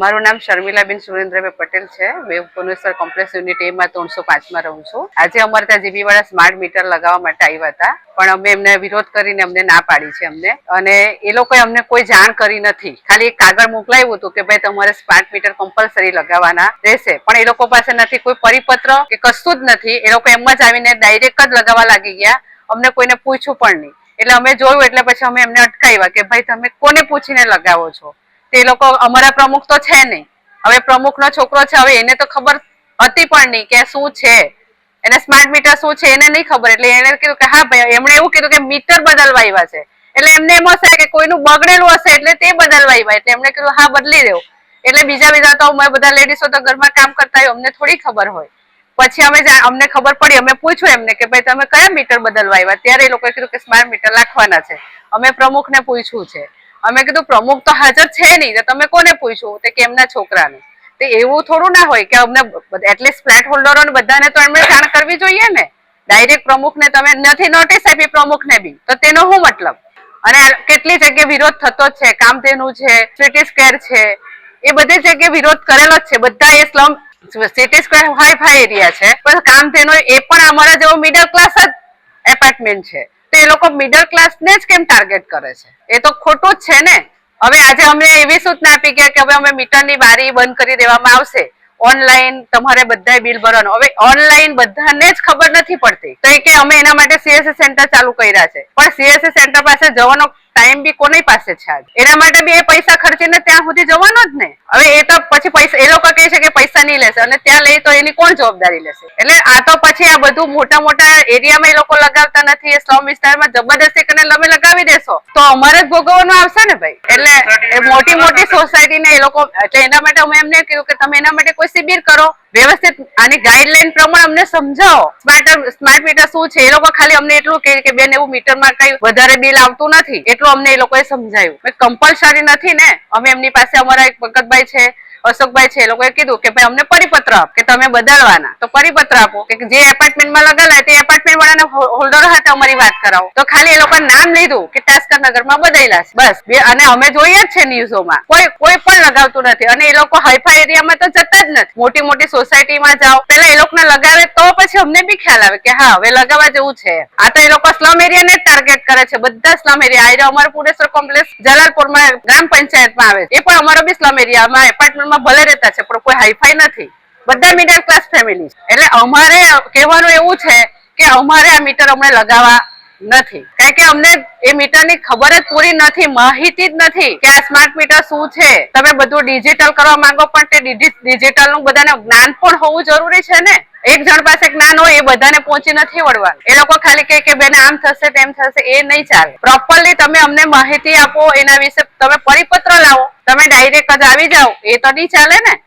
મારું નામ શર્મિલાબેન સુરેન્દ્રભાઈ પટેલ છે. મેં ભુવનેશ્વર કોમ્પ્લેક્સ યુનિટ એ માં ત્રણસો પાંચમાં રહું છું. આજે અમારે ત્યાં જીબી વાળા સ્માર્ટ મીટર લગાવવા માટે આવ્યા હતા. પણ અમે એમને વિરોધ કરીને અમને ના પાડી છે અમને. અને એ લોકોએ અમને કોઈ જાણ કરી નથી. ખાલી એક કાગળ મોકલાવ્યું હતું કે ભાઈ તમારે સ્માર્ટ મીટર કમ્પલસરી લગાવવાના રહેશે. પણ એ લોકો પાસે નથી કોઈ પરિપત્ર કે કશું જ નથી. એ લોકો એમ જ આવીને ડાયરેક્ટ જ લગાવવા લાગી ગયા. અમને કોઈને પૂછ્યું પણ નહીં. એટલે અમે જોયું એટલે પછી અમે એમને અટકાવ્યા કે ભાઈ તમે કોને પૂછીને લગાવો છો? તે લોકો અમારા પ્રમુખ તો છે નહીં. હવે પ્રમુખનો છોકરો છે, હવે એને તો ખબર હતી પણ નહીં કે શું છે. એને સ્માર્ટ મીટર શું છે એને નહીં ખબર, એટલે એને કીધું કે હા ભાઈ, એમણે એવું કીધું કે મીટર બદલવા આવ્યા છે. એટલે એમને એમ હશે કે કોઈનું બગડેલું હશે એટલે તે બદલવા આવ્યા એટલે એમણે કીધું હા બદલી દેવું. એટલે બીજા બીજા તો અમે બધા લેડીઝો તો ઘરમાં કામ કરતા હોય, અમને થોડી ખબર હોય. પછી અમે અમને ખબર પડી, અમે પૂછ્યું એમને કે ભાઈ, તમે કયા મીટર બદલવા આવ્યા ત્યારે એ લોકોએ કીધું કે સ્માર્ટ મીટર રાખવાના છે. અમે પ્રમુખને પૂછ્યું છે. અમે કીધું, પ્રમુખ તો હાજર છે નહીં. તમે કોને પૂછ્યું તે કે એમના છોકરાને. તે એવું થોડું ના હોય કે અમને એટલીસ્ટ ફ્લેટ હોલ્ડરો ને બધાને તો એમણે જાણ કરવી જોઈએ ને. ડાયરેક્ટ પ્રમુખને તમે નથી નોટિસ આપી પ્રમુખને બી. તો તેનો શું મતલબ? અને કેટલી જગ્યાએ વિરોધ થતો જ છે. કામધેનુ છે સિટી સ્ક્વેર છે. એ બધી જગ્યાએ વિરોધ કરેલો જ છે. બધા એ slum city square hi fi area છે. પણ કામધેનુ એ પણ અમારા જેવો મિડલ ક્લાસ જ એપાર્ટમેન્ટ છે. એ લોકો મિડલ ક્લાસ ને જ કેમ ટાર્ગેટ કરે છે? એ તો ખોટું જ છે ને? હવે આજે અમને એવી સૂચના આપી ગયા કે હવે અમે મીટરની બારી બંધ કરી દેવામાં આવશે. ઓનલાઈન તમારે બધા બિલ ભરવાનું. હવે ઓનલાઈન બધાને જ ખબર નથી પડતી. તો એ કે અમે એના માટે સીએસસી સેન્ટર ચાલુ કર્યા છે. પણ સીએસસી સેન્ટર પાસે જવાનો ટાઈમ બી કોની પાસે છે એના માટે બી એ પૈસા ખર્ચીને ત્યાં સુધી જવાનો જ ને? હવે એ તો પછી પૈસા, એ લોકો કહે છે કે નહીં લેશે અને ત્યાં લઈ તો એની કોણ જવાબદારી લેશે? એટલે આ તો પછી આ બધું મોટા મોટા એરિયામાં એ લોકો લગાવતા નથી, એ સ્લમ વિસ્તારમાં જબરદસ્તી કરીને તમે લગાવી દેશો. તો અમારે જ ભોગવવાનું આવશે ને ભાઈ? એટલે એ મોટી મોટી સોસાયટીને એ લોકો, એટલે એના માટે અમે એમને કહ્યું કે તમે એના માટે કોઈ શિબિર કરો. વ્યવસ્થિત આની ગાઈડલાઈન પ્રમાણે અમને સમજાવો. સ્માર્ટ સ્માર્ટ મીટર શું છે? એ લોકો ખાલી અમને એટલું કહે કે બેન, એવું મીટરમાં કઈ વધારે બિલ આવતું નથી. એટલું અમને એ લોકોએ સમજાયું. કમ્પલસરી નથી ને? અમે એમની પાસે, અમારા એક ભગતભાઈ છે. અશોકભાઈ છે, એ લોકોએ કીધું કે ભાઈ અમને પરિપત્ર આપ, કે તમે બદલવાના. તો પરિપત્ર આપો કે જે એપાર્ટમેન્ટમાં લગાડે તે એપાર્ટમેન્ટ વાળાને હોલ્ડર હતા અમારી વાત કરાવો. તો ખાલી એ લોકો નામ લીધું કે તાસ્કર નગરમાં બદલાયેલા છે. બસ અને અમે જોઈએ જ છે ન્યૂઝોમાં કોઈ કોઈ પણ લગાવતું નથી. અને એ લોકો હાઈફાઈ એરિયામાં તો જતા જ નથી. મોટી મોટી સોસાયટીમાં જાઓ, પેલા એ લોકોને લગાવે તો પછી અમને બી ખ્યાલ આવે કે હા, હવે લગાવવા જેવું છે. આ તો એ લોકો સ્લમ એરિયાને જ ટાર્ગેટ કરે છે, બધા સ્લમ એરિયા આ રહ્યો અમારો પુરેશ્વર કોમ્પ્લેક્સ જલાલપુરમાં ગ્રામ પંચાયતમાં આવે. એ પણ અમારો બી સ્લમ એરિયામાં એપાર્ટમેન્ટમાં ભલે રહેતા છે, પણ કોઈ હાઈફાઈ નથી. બધા મિડલ ક્લાસ ફેમિલી એટલે અમારે કહેવાનું એવું છે કે અમારે આ મીટર અમને લગાવવા નથી. કારણ કે અમને એ મીટરની ખબર જ પૂરી નથી, માહિતી જ નથી કે આ સ્માર્ટ મીટર શું છે. તમે બધું ડિજિટલ કરવા માંગો પણ તે ડિજિટલનું બધાને જ્ઞાન પણ હોવું જરૂરી છે ને? એક જણ પાસે જ્ઞાન હોય એ બધાને પહોંચી નથી વળવાનું. એ લોકો ખાલી કહે કે બેન આમ થશે, તેમ થશે, એ નહીં ચાલે. પ્રોપરલી તમે અમને માહિતી આપો, એના વિશે તમે પરિપત્ર લાવો. તમે ડાયરેક્ટ જ આવી જાઓ. એ તો નહીં ચાલે ને?